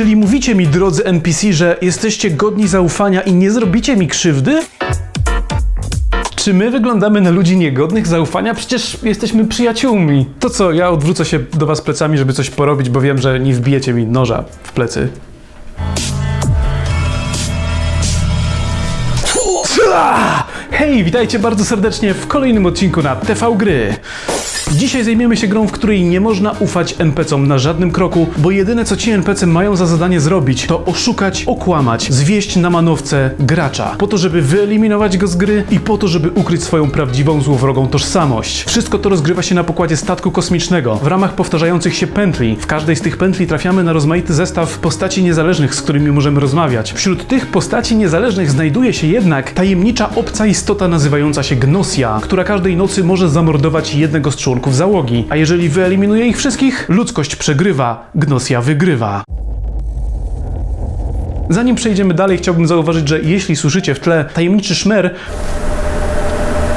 Czyli mówicie mi, drodzy NPC, że jesteście godni zaufania i nie zrobicie mi krzywdy? Czy my wyglądamy na ludzi niegodnych zaufania? Przecież jesteśmy przyjaciółmi. To co, ja odwrócę się do was plecami, żeby coś porobić, bo wiem, że nie wbijecie mi noża w plecy. Hej, witajcie bardzo serdecznie w kolejnym odcinku na TV Gry. Dzisiaj zajmiemy się grą, w której nie można ufać NPC-om na żadnym kroku, bo jedyne co ci NPC mają za zadanie zrobić, to oszukać, okłamać, zwieść na manowce gracza, po to, żeby wyeliminować go z gry i po to, żeby ukryć swoją prawdziwą złowrogą tożsamość. Wszystko to rozgrywa się na pokładzie statku kosmicznego, w ramach powtarzających się pętli. W każdej z tych pętli trafiamy na rozmaity zestaw postaci niezależnych, z którymi możemy rozmawiać. Wśród tych postaci niezależnych znajduje się jednak tajemnicza obca istota nazywająca się Gnosia, która każdej nocy może zamordować jednego z członków załogi. A jeżeli wyeliminuje ich wszystkich, ludzkość przegrywa, Gnosia wygrywa. Zanim przejdziemy dalej, chciałbym zauważyć, że jeśli słyszycie w tle tajemniczy szmer,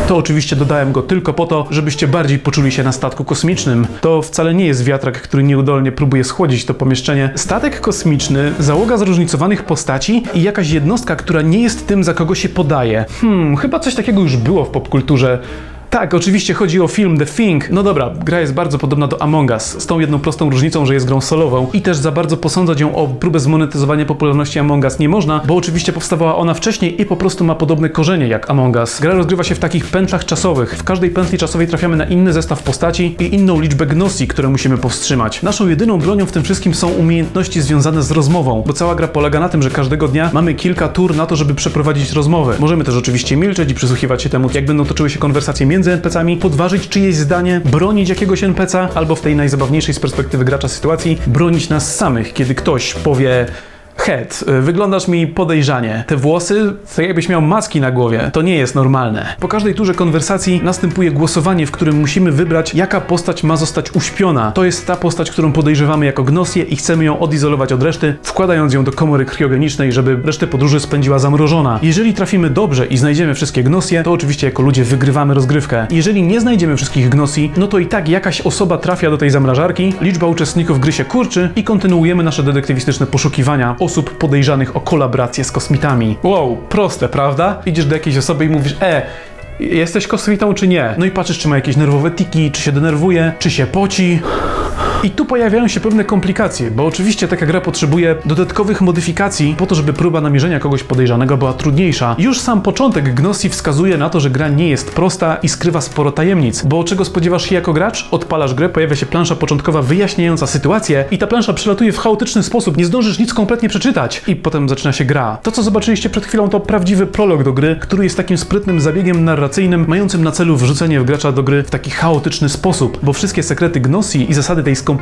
to oczywiście dodałem go tylko po to, żebyście bardziej poczuli się na statku kosmicznym. To wcale nie jest wiatrak, który nieudolnie próbuje schłodzić to pomieszczenie. Statek kosmiczny, załoga zróżnicowanych postaci i jakaś jednostka, która nie jest tym, za kogo się podaje. Hmm, chyba coś takiego już było w popkulturze. Tak, oczywiście chodzi o film The Thing. No dobra, gra jest bardzo podobna do Among Us, z tą jedną prostą różnicą, że jest grą solową i też za bardzo posądzać ją o próbę zmonetyzowania popularności Among Us nie można, bo oczywiście powstawała ona wcześniej i po prostu ma podobne korzenie jak Among Us. Gra rozgrywa się w takich pętlach czasowych. W każdej pętli czasowej trafiamy na inny zestaw postaci i inną liczbę gnosji, które musimy powstrzymać. Naszą jedyną bronią w tym wszystkim są umiejętności związane z rozmową, bo cała gra polega na tym, że każdego dnia mamy kilka tur na to, żeby przeprowadzić rozmowę. Możemy też oczywiście milczeć i przysłuchiwać się temu, jak będą toczyły się konwersacje między NPC-ami, podważyć czyjeś zdanie, bronić jakiegoś NPC, albo w tej najzabawniejszej z perspektywy gracza sytuacji, bronić nas samych, kiedy ktoś powie Head, y, wyglądasz mi podejrzanie. Te włosy, to jakbyś miał maski na głowie. To nie jest normalne. Po każdej turze konwersacji następuje głosowanie, w którym musimy wybrać, jaka postać ma zostać uśpiona. To jest ta postać, którą podejrzewamy jako gnosję i chcemy ją odizolować od reszty, wkładając ją do komory kriogenicznej, żeby resztę podróży spędziła zamrożona. Jeżeli trafimy dobrze i znajdziemy wszystkie gnosje, to oczywiście jako ludzie wygrywamy rozgrywkę. Jeżeli nie znajdziemy wszystkich gnosji, no to i tak jakaś osoba trafia do tej zamrażarki, liczba uczestników gry się kurczy i kontynuujemy nasze detektywistyczne poszukiwania osób podejrzanych o kolaborację z kosmitami. Wow, proste, prawda? Idziesz do jakiejś osoby i mówisz, e, jesteś kosmitą czy nie? No i patrzysz, czy ma jakieś nerwowe tiki, czy się denerwuje, czy się poci. I tu pojawiają się pewne komplikacje, bo oczywiście taka gra potrzebuje dodatkowych modyfikacji po to, żeby próba namierzenia kogoś podejrzanego była trudniejsza. Już sam początek Gnosji wskazuje na to, że gra nie jest prosta i skrywa sporo tajemnic, bo czego spodziewasz się jako gracz? Odpalasz grę, pojawia się plansza początkowa wyjaśniająca sytuację i ta plansza przelatuje w chaotyczny sposób, nie zdążysz nic kompletnie przeczytać i potem zaczyna się gra. To, co zobaczyliście przed chwilą, to prawdziwy prolog do gry, który jest takim sprytnym zabiegiem narracyjnym, mającym na celu wrzucenie w gracza do gry w taki chaotyczny sposób, bo wszystkie sekrety Gnosji i zasady tej skomplikowanej,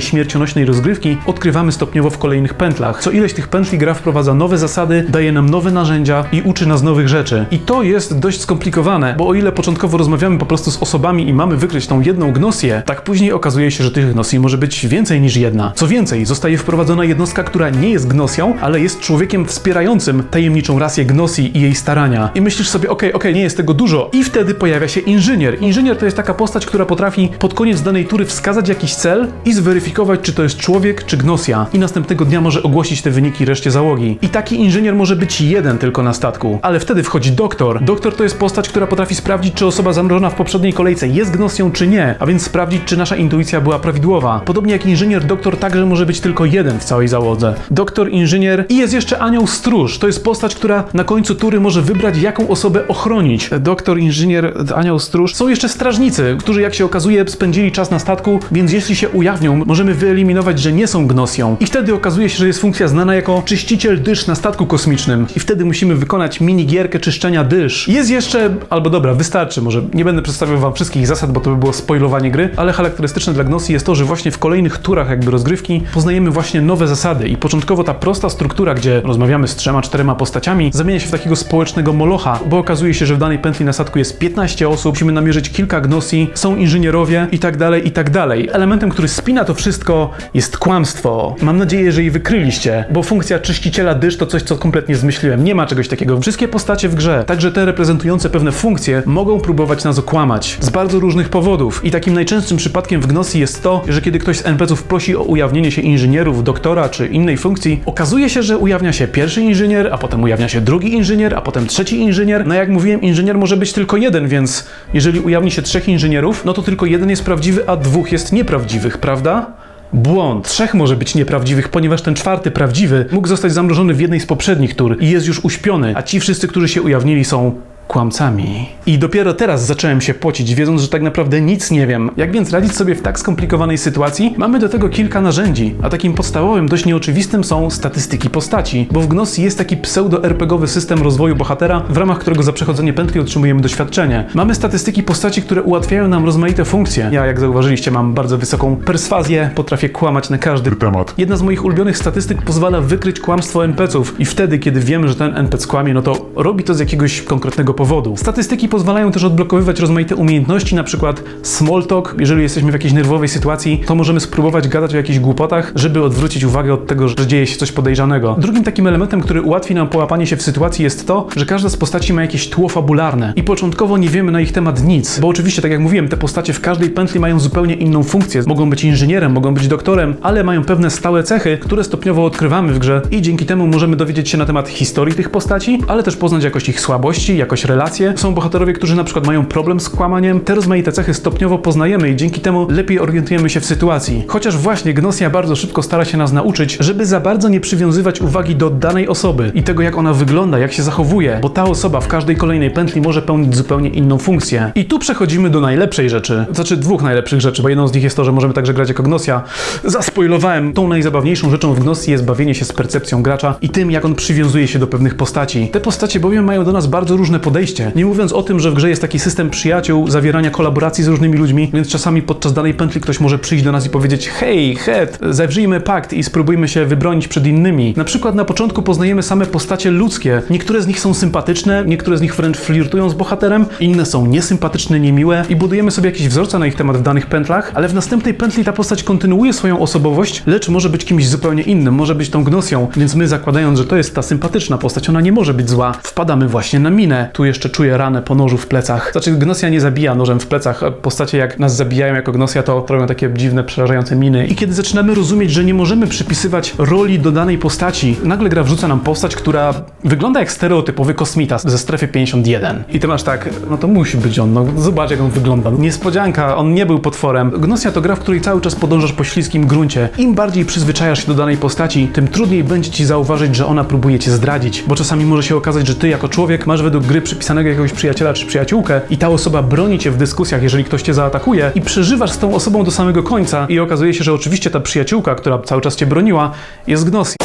śmiercionośnej rozgrywki odkrywamy stopniowo w kolejnych pętlach. Co ileś tych pętli gra wprowadza nowe zasady, daje nam nowe narzędzia i uczy nas nowych rzeczy. I to jest dość skomplikowane, bo o ile początkowo rozmawiamy po prostu z osobami i mamy wykryć tą jedną gnosję, tak później okazuje się, że tych gnosji może być więcej niż jedna. Co więcej, zostaje wprowadzona jednostka, która nie jest gnosją, ale jest człowiekiem wspierającym tajemniczą rasę gnosji i jej starania. I myślisz sobie, okej, okej, nie jest tego dużo. I wtedy pojawia się inżynier. Inżynier to jest taka postać, która potrafi pod koniec danej tury wskazać jakiś cel i zweryfikować, czy to jest człowiek, czy gnosja. I następnego dnia może ogłosić te wyniki reszcie załogi. I taki inżynier może być jeden tylko na statku. Ale wtedy wchodzi doktor. Doktor to jest postać, która potrafi sprawdzić, czy osoba zamrożona w poprzedniej kolejce jest gnosją, czy nie. A więc sprawdzić, czy nasza intuicja była prawidłowa. Podobnie jak inżynier, doktor także może być tylko jeden w całej załodze. Doktor, inżynier i jest jeszcze anioł stróż. To jest postać, która na końcu tury może wybrać, jaką osobę ochronić. Doktor, inżynier, anioł stróż. Są jeszcze strażnicy, którzy jak się okazuje spędzili czas na statku, więc jeśli się ujawnią, możemy wyeliminować, że nie są gnosją. I wtedy okazuje się, że jest funkcja znana jako czyściciel dysz na statku kosmicznym. I wtedy musimy wykonać minigierkę czyszczenia dysz. Jest jeszcze, albo dobra, wystarczy, może nie będę przedstawiał wam wszystkich zasad, bo to by było spoilowanie gry, ale charakterystyczne dla Gnosji jest to, że właśnie w kolejnych turach jakby rozgrywki poznajemy właśnie nowe zasady i początkowo ta prosta struktura, gdzie rozmawiamy z trzema, czterema postaciami, zamienia się w takiego społecznego molocha, bo okazuje się, że w danej pętli na statku jest 15 osób, musimy namierzyć kilka gnosji, są inżynierowie i tak dalej, i tak dalej. Elementem, który spina to wszystko jest kłamstwo. Mam nadzieję, że je wykryliście, bo funkcja czyściciela dysz to coś, co kompletnie zmyśliłem. Nie ma czegoś takiego. Wszystkie postacie w grze, także te reprezentujące pewne funkcje, mogą próbować nas okłamać z bardzo różnych powodów. I takim najczęstszym przypadkiem w Gnosji jest to, że kiedy ktoś z NPC-ów prosi o ujawnienie się inżynierów, doktora czy innej funkcji, okazuje się, że ujawnia się pierwszy inżynier, a potem ujawnia się drugi inżynier, a potem trzeci inżynier. No jak mówiłem, inżynier może być tylko jeden, więc jeżeli ujawni się trzech inżynierów, no to tylko jeden jest prawdziwy, a dwóch jest nieprawdziwych, prawda? Błąd. Trzech może być nieprawdziwych, ponieważ ten czwarty prawdziwy mógł zostać zamrożony w jednej z poprzednich tur i jest już uśpiony, a ci wszyscy, którzy się ujawnili są kłamcami. I dopiero teraz zacząłem się pocić, wiedząc, że tak naprawdę nic nie wiem. Jak więc radzić sobie w tak skomplikowanej sytuacji? Mamy do tego kilka narzędzi, a takim podstawowym, dość nieoczywistym są statystyki postaci, bo w Gnosji jest taki pseudo-RPGowy system rozwoju bohatera, w ramach którego za przechodzenie pętli otrzymujemy doświadczenie. Mamy statystyki postaci, które ułatwiają nam rozmaite funkcje. Ja, jak zauważyliście, mam bardzo wysoką perswazję, potrafię kłamać na każdy temat. Jedna z moich ulubionych statystyk pozwala wykryć kłamstwo NPC-ów i wtedy, kiedy wiemy, że ten NPC kłamie, no to robi to z jakiegoś konkretnego powodu. Statystyki pozwalają też odblokowywać rozmaite umiejętności, na przykład small talk. Jeżeli jesteśmy w jakiejś nerwowej sytuacji, to możemy spróbować gadać o jakichś głupotach, żeby odwrócić uwagę od tego, że dzieje się coś podejrzanego. Drugim takim elementem, który ułatwi nam połapanie się w sytuacji jest to, że każda z postaci ma jakieś tło fabularne i początkowo nie wiemy na ich temat nic, bo oczywiście, tak jak mówiłem, te postacie w każdej pętli mają zupełnie inną funkcję. Mogą być inżynierem, mogą być doktorem, ale mają pewne stałe cechy, które stopniowo odkrywamy w grze i dzięki temu możemy dowiedzieć się na temat historii tych postaci, ale też poznać jakoś ich słabości, jakoś relacje. Są bohaterowie, którzy na przykład mają problem z kłamaniem. Te rozmaite cechy stopniowo poznajemy i dzięki temu lepiej orientujemy się w sytuacji. Chociaż właśnie Gnosia bardzo szybko stara się nas nauczyć, żeby za bardzo nie przywiązywać uwagi do danej osoby i tego, jak ona wygląda, jak się zachowuje, bo ta osoba w każdej kolejnej pętli może pełnić zupełnie inną funkcję. I tu przechodzimy do najlepszej rzeczy. Znaczy dwóch najlepszych rzeczy, bo jedną z nich jest to, że możemy także grać jako Gnosia. Zaspoilowałem. Tą najzabawniejszą rzeczą w Gnosji jest bawienie się z percepcją gracza i tym, jak on przywiązuje się do pewnych postaci. Te postacie bowiem mają do nas bardzo różne podejście. Nie mówiąc o tym, że w grze jest taki system przyjaciół, zawierania kolaboracji z różnymi ludźmi, więc czasami podczas danej pętli ktoś może przyjść do nas i powiedzieć hej, het, zawrzyjmy pakt i spróbujmy się wybronić przed innymi. Na przykład na początku poznajemy same postacie ludzkie. Niektóre z nich są sympatyczne, niektóre z nich wręcz flirtują z bohaterem, inne są niesympatyczne, niemiłe i budujemy sobie jakieś wzorce na ich temat w danych pętlach, ale w następnej pętli ta postać kontynuuje swoją osobowość, lecz może być kimś zupełnie innym, może być tą gnosją, więc my zakładając, że to jest ta sympatyczna postać, ona nie może być zła, wpadamy właśnie na minę. Tu jeszcze czuję ranę po nożu w plecach. Znaczy, Gnosja nie zabija nożem w plecach. Postacie jak nas zabijają jako Gnosja, to robią takie dziwne, przerażające miny. I kiedy zaczynamy rozumieć, że nie możemy przypisywać roli do danej postaci, nagle gra wrzuca nam postać, która wygląda jak stereotypowy kosmita ze strefy 51. I ty masz tak, no to musi być on, no zobacz jak on wygląda. Niespodzianka, on nie był potworem. Gnosja to gra, w której cały czas podążasz po śliskim gruncie. Im bardziej przyzwyczajasz się do danej postaci, tym trudniej będzie ci zauważyć, że ona próbuje cię zdradzić. Bo czasami może się okazać, że ty jako człowiek masz według gry przypisanego jakiegoś przyjaciela czy przyjaciółkę i ta osoba broni cię w dyskusjach, jeżeli ktoś cię zaatakuje i przeżywasz z tą osobą do samego końca i okazuje się, że oczywiście ta przyjaciółka, która cały czas cię broniła, jest Gnosja.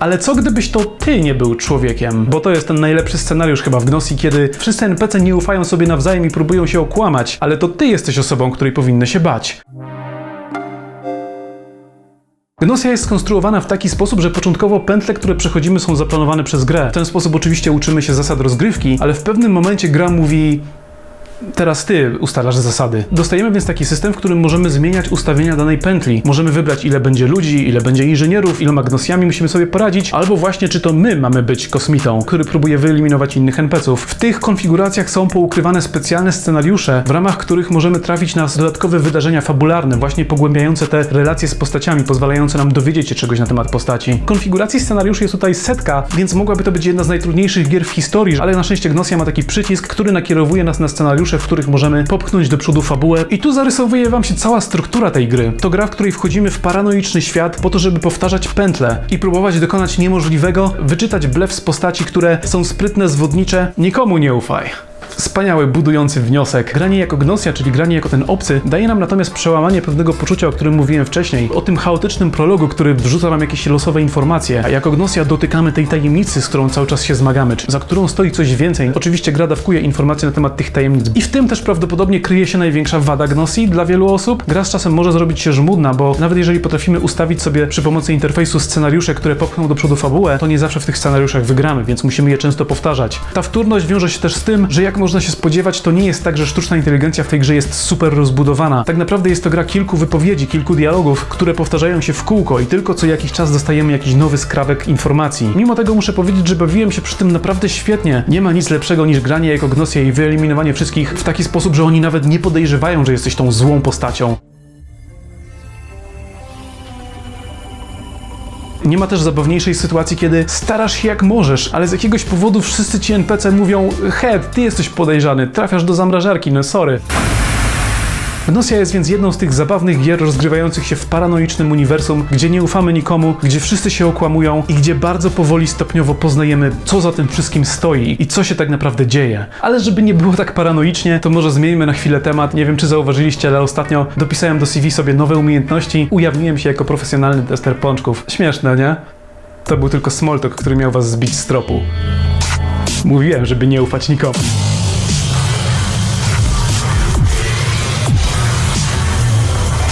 Ale co gdybyś to ty nie był człowiekiem? Bo to jest ten najlepszy scenariusz chyba w Gnosji, kiedy wszyscy NPC nie ufają sobie nawzajem i próbują się okłamać, ale to ty jesteś osobą, której powinny się bać. Gnosja jest skonstruowana w taki sposób, że początkowo pętle, które przechodzimy są zaplanowane przez grę. W ten sposób oczywiście uczymy się zasad rozgrywki, ale w pewnym momencie gra mówi Teraz ty ustalasz zasady. Dostajemy więc taki system, w którym możemy zmieniać ustawienia danej pętli. Możemy wybrać, ile będzie ludzi, ile będzie inżynierów, iloma gnosjami musimy sobie poradzić, albo właśnie, czy to my mamy być kosmitą, który próbuje wyeliminować innych NPC-ów. W tych konfiguracjach są poukrywane specjalne scenariusze, w ramach których możemy trafić na dodatkowe wydarzenia fabularne, właśnie pogłębiające te relacje z postaciami, pozwalające nam dowiedzieć się czegoś na temat postaci. Konfiguracji scenariuszy jest tutaj setka, więc mogłaby to być jedna z najtrudniejszych gier w historii, ale na szczęście Gnosja ma taki przycisk, który nakierowuje nas na scenariusze, w których możemy popchnąć do przodu fabułę. I tu zarysowuje wam się cała struktura tej gry. To gra, w której wchodzimy w paranoiczny świat po to, żeby powtarzać pętle i próbować dokonać niemożliwego, wyczytać blef z postaci, które są sprytne, zwodnicze. Nikomu nie ufaj. Wspaniały, budujący wniosek. Granie jako Gnosia, czyli granie jako ten obcy, daje nam natomiast przełamanie pewnego poczucia, o którym mówiłem wcześniej. O tym chaotycznym prologu, który wrzuca nam jakieś losowe informacje. A jako Gnosia dotykamy tej tajemnicy, z którą cały czas się zmagamy, za którą stoi coś więcej. Oczywiście gra dawkuje informacje na temat tych tajemnic. I w tym też prawdopodobnie kryje się największa wada Gnosji dla wielu osób. Gra z czasem może zrobić się żmudna, bo nawet jeżeli potrafimy ustawić sobie przy pomocy interfejsu scenariusze, które popchną do przodu fabułę, to nie zawsze w tych scenariuszach wygramy, więc musimy je często powtarzać. Ta wtórność wiąże się też z tym, że jak można się spodziewać, to nie jest tak, że sztuczna inteligencja w tej grze jest super rozbudowana. Tak naprawdę jest to gra kilku wypowiedzi, kilku dialogów, które powtarzają się w kółko i tylko co jakiś czas dostajemy jakiś nowy skrawek informacji. Mimo tego muszę powiedzieć, że bawiłem się przy tym naprawdę świetnie. Nie ma nic lepszego niż granie jako Gnosia i wyeliminowanie wszystkich w taki sposób, że oni nawet nie podejrzewają, że jesteś tą złą postacią. Nie ma też zabawniejszej sytuacji, kiedy starasz się jak możesz, ale z jakiegoś powodu wszyscy ci NPC mówią Head, ty jesteś podejrzany, trafiasz do zamrażarki, no sorry. Gnosia jest więc jedną z tych zabawnych gier rozgrywających się w paranoicznym uniwersum, gdzie nie ufamy nikomu, gdzie wszyscy się okłamują i gdzie bardzo powoli stopniowo poznajemy, co za tym wszystkim stoi i co się tak naprawdę dzieje. Ale żeby nie było tak paranoicznie, to może zmieńmy na chwilę temat. Nie wiem, czy zauważyliście, ale ostatnio dopisałem do CV sobie nowe umiejętności. Ujawniłem się jako profesjonalny tester pączków. Śmieszne, nie? To był tylko small talk, który miał was zbić z tropu. Mówiłem, żeby nie ufać nikomu.